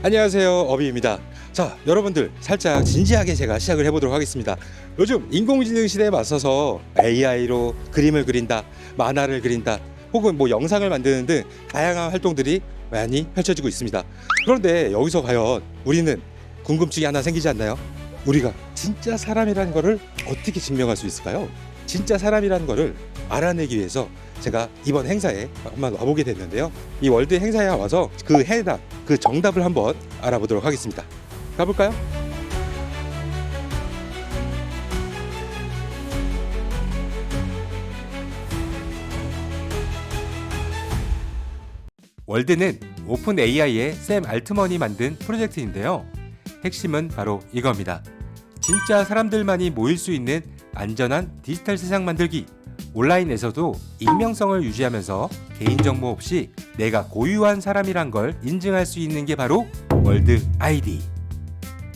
안녕하세요 어비입니다 자 여러분들 살짝 진지하게 제가 시작을 해보도록 하겠습니다 요즘 인공지능 시대에 맞서서 AI로 그림을 그린다 만화를 그린다 혹은 뭐 영상을 만드는 등 다양한 활동들이 많이 펼쳐지고 있습니다 그런데 여기서 과연 우리는 궁금증이 하나 생기지 않나요? 우리가 진짜 사람이라는 거를 어떻게 증명할 수 있을까요? 진짜 사람이라는 거를 알아내기 위해서 제가 이번 행사에 한번 와보게 됐는데요. 이 월드 행사에 와서 그 해답, 그 정답을 한번 알아보도록 하겠습니다. 가볼까요? 월드는 오픈 AI의 샘 알트먼이 만든 프로젝트인데요. 핵심은 바로 이겁니다. 진짜 사람들만이 모일 수 있는 안전한 디지털 세상 만들기. 온라인에서도 익명성을 유지하면서 개인정보 없이 내가 고유한 사람이란 걸 인증할 수 있는 게 바로 월드 아이디.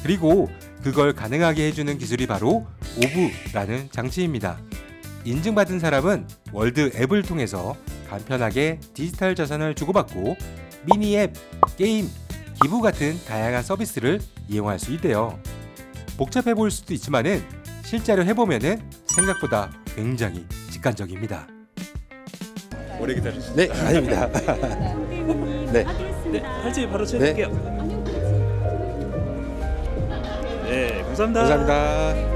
그리고 그걸 가능하게 해주는 기술이 바로 오브라는 장치입니다. 인증받은 사람은 월드 앱을 통해서 간편하게 디지털 자산을 주고받고 미니 앱, 게임, 기부 같은 다양한 서비스를 이용할 수 있대요. 복잡해 보일 수도 있지만은 실제로 해보면은 생각보다 굉장히 직관적입니다. 오래 기다리셨어요. 네, 아닙니다. 네. 네, 할지 바로 채울게요. 네, 감사합니다. 감사합니다.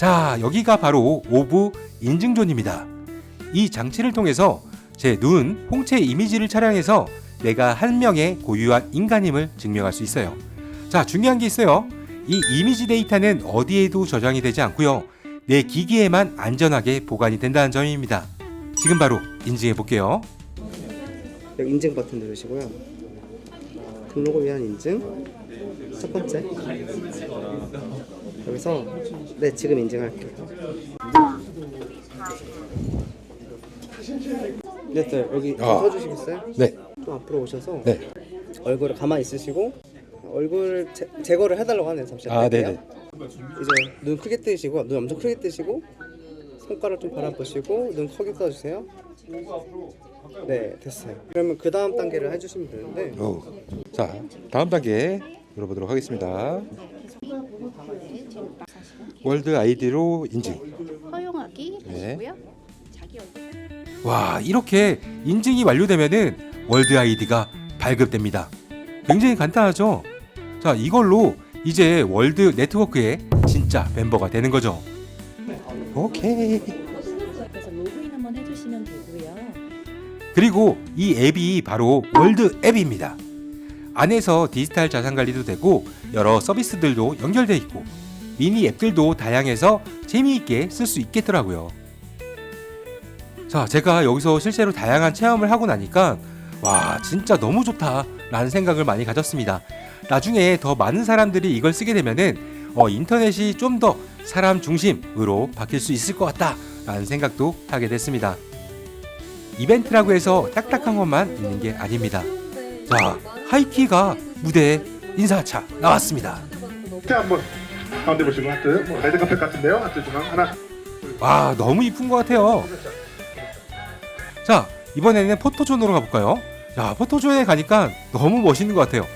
자, 여기가 바로 오브 인증존입니다. 이 장치를 통해서 제 눈, 홍채 이미지를 촬영해서 내가 한 명의 고유한 인간임을 증명할 수 있어요. 자, 중요한 게 있어요. 이 이미지 데이터는 어디에도 저장이 되지 않고요. 내 기기에만 안전하게 보관이 된다는 점입니다. 지금 바로 인증해 볼게요. 인증 버튼 누르시고요. 등록을 위한 인증 첫 번째 여기서 네 지금 인증할게요. 네, 네 여기 아. 서주시겠어요? 네. 좀 앞으로 오셔서 네. 얼굴을 가만히 있으시고 얼굴 제, 제거를 해달라고 하네요. 잠시만. 아. 네네. 이제 눈 크게 뜨시고 눈 엄청 크게 뜨시고 손가락 좀 바라보시고 눈 크게 떠주세요. 네 됐어요. 그러면 그 다음 단계를 해주시면 되는데 오. 자, 다음 단계 열어보도록 하겠습니다. 월드 아이디로 인증. 허용하기 네. 하시고요. 자기 얼굴 와 이렇게 인증이 완료되면은 월드 아이디가 발급됩니다. 굉장히 간단하죠. 자 이걸로 이제 월드 네트워크의 진짜 멤버가 되는 거죠. 오케이. 그래서 로그인 한번 해주시면 되고요. 그리고 이 앱이 바로 월드 앱입니다. 안에서 디지털 자산 관리도 되고 여러 서비스들도 연결돼 있고 미니 앱들도 다양해서 재미있게 쓸 수 있겠더라고요. 자, 제가 여기서 실제로 다양한 체험을 하고 나니까 와, 진짜 너무 좋다라는 생각을 많이 가졌습니다. 나중에 더 많은 사람들이 이걸 쓰게 되면은 어, 인터넷이 좀 더 사람 중심으로 바뀔 수 있을 것 같다라는 생각도 하게 됐습니다. 이벤트라고 해서 딱딱한 것만 있는 게 아닙니다. 자, 하이키가 무대에 인사차 나왔습니다. 자 한번 가운데 보시고 하트 뭐 레드 카펫 같은데요 하트 중앙 하나 와, 너무 이쁜 것 같아요. 자, 이번에는 포토존으로 가볼까요? 야, 포토존에 가니까 너무 멋있는 것 같아요.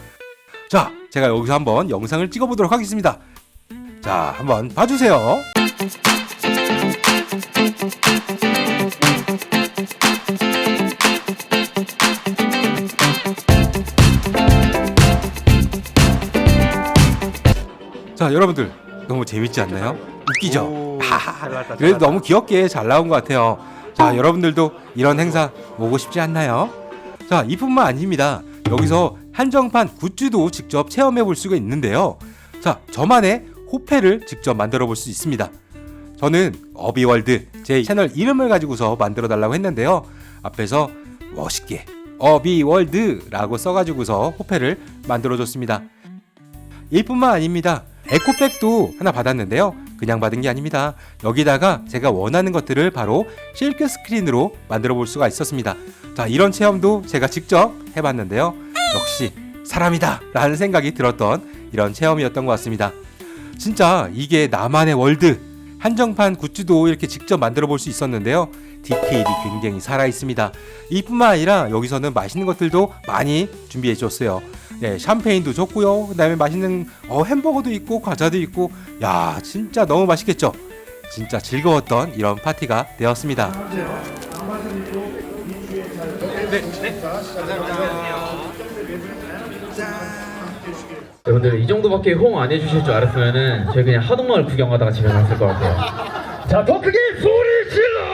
자, 제가 여기서 한번 영상을 찍어보도록 하겠습니다. 자, 한번 봐주세요. 자, 여러분들 너무 재밌지 않나요? 웃기죠? 하하. 그래도 너무 귀엽게 잘 나온 것 같아요. 자, 여러분들도 이런 행사 오고 싶지 않나요? 자, 이뿐만 아닙니다. 여기서 한정판 굿즈도 직접 체험해 볼 수가 있는데요. 자, 저만의 호패를 직접 만들어 볼 수 있습니다. 저는 어비월드 제 채널 이름을 가지고서 만들어 달라고 했는데요. 앞에서 멋있게 어비월드라고 써가지고서 호패를 만들어 줬습니다. 이뿐만 아닙니다. 에코백도 하나 받았는데요. 그냥 받은 게 아닙니다. 여기다가 제가 원하는 것들을 바로 실크 스크린으로 만들어 볼 수가 있었습니다. 자, 이런 체험도 제가 직접 해봤는데요. 역시 사람이다! 라는 생각이 들었던 이런 체험이었던 것 같습니다. 진짜 이게 나만의 월드 한정판 굿즈도 이렇게 직접 만들어 볼 수 있었는데요. 디테일이 굉장히 살아 있습니다. 이뿐만 아니라 여기서는 맛있는 것들도 많이 준비해 줬어요. 네, 샴페인도 줬고요. 그다음에 맛있는 어, 햄버거도 있고 과자도 있고 야, 진짜 너무 맛있겠죠. 진짜 즐거웠던 이런 파티가 되었습니다. 여러분들 이 정도밖에 호응 안 해주실 줄 알았으면은 저희 그냥 하동마을 구경하다가 집에 갔을 것 같아요. 자, 더 크게 소리 질러!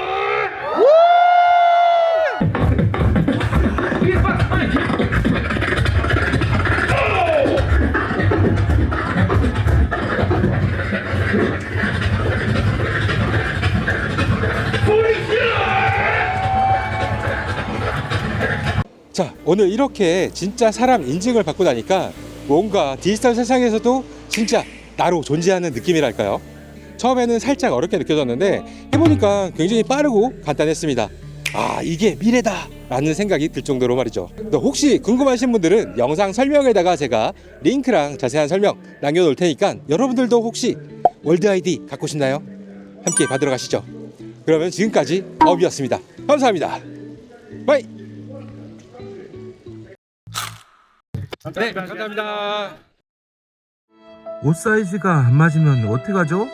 자, 오늘 이렇게 진짜 사람 인증을 받고 나니까 뭔가 디지털 세상에서도 진짜 나로 존재하는 느낌이랄까요? 처음에는 살짝 어렵게 느껴졌는데 해보니까 굉장히 빠르고 간단했습니다. 아, 이게 미래다! 라는 생각이 들 정도로 말이죠. 또 혹시 궁금하신 분들은 영상 설명에다가 제가 링크랑 자세한 설명 남겨놓을 테니까 여러분들도 혹시 월드 아이디 갖고 싶나요? 함께 받으러 가시죠. 그러면 지금까지 업이었습니다. 감사합니다. 바이! 네, 감사합니다. 옷 사이즈가 안 맞으면 어떡하죠?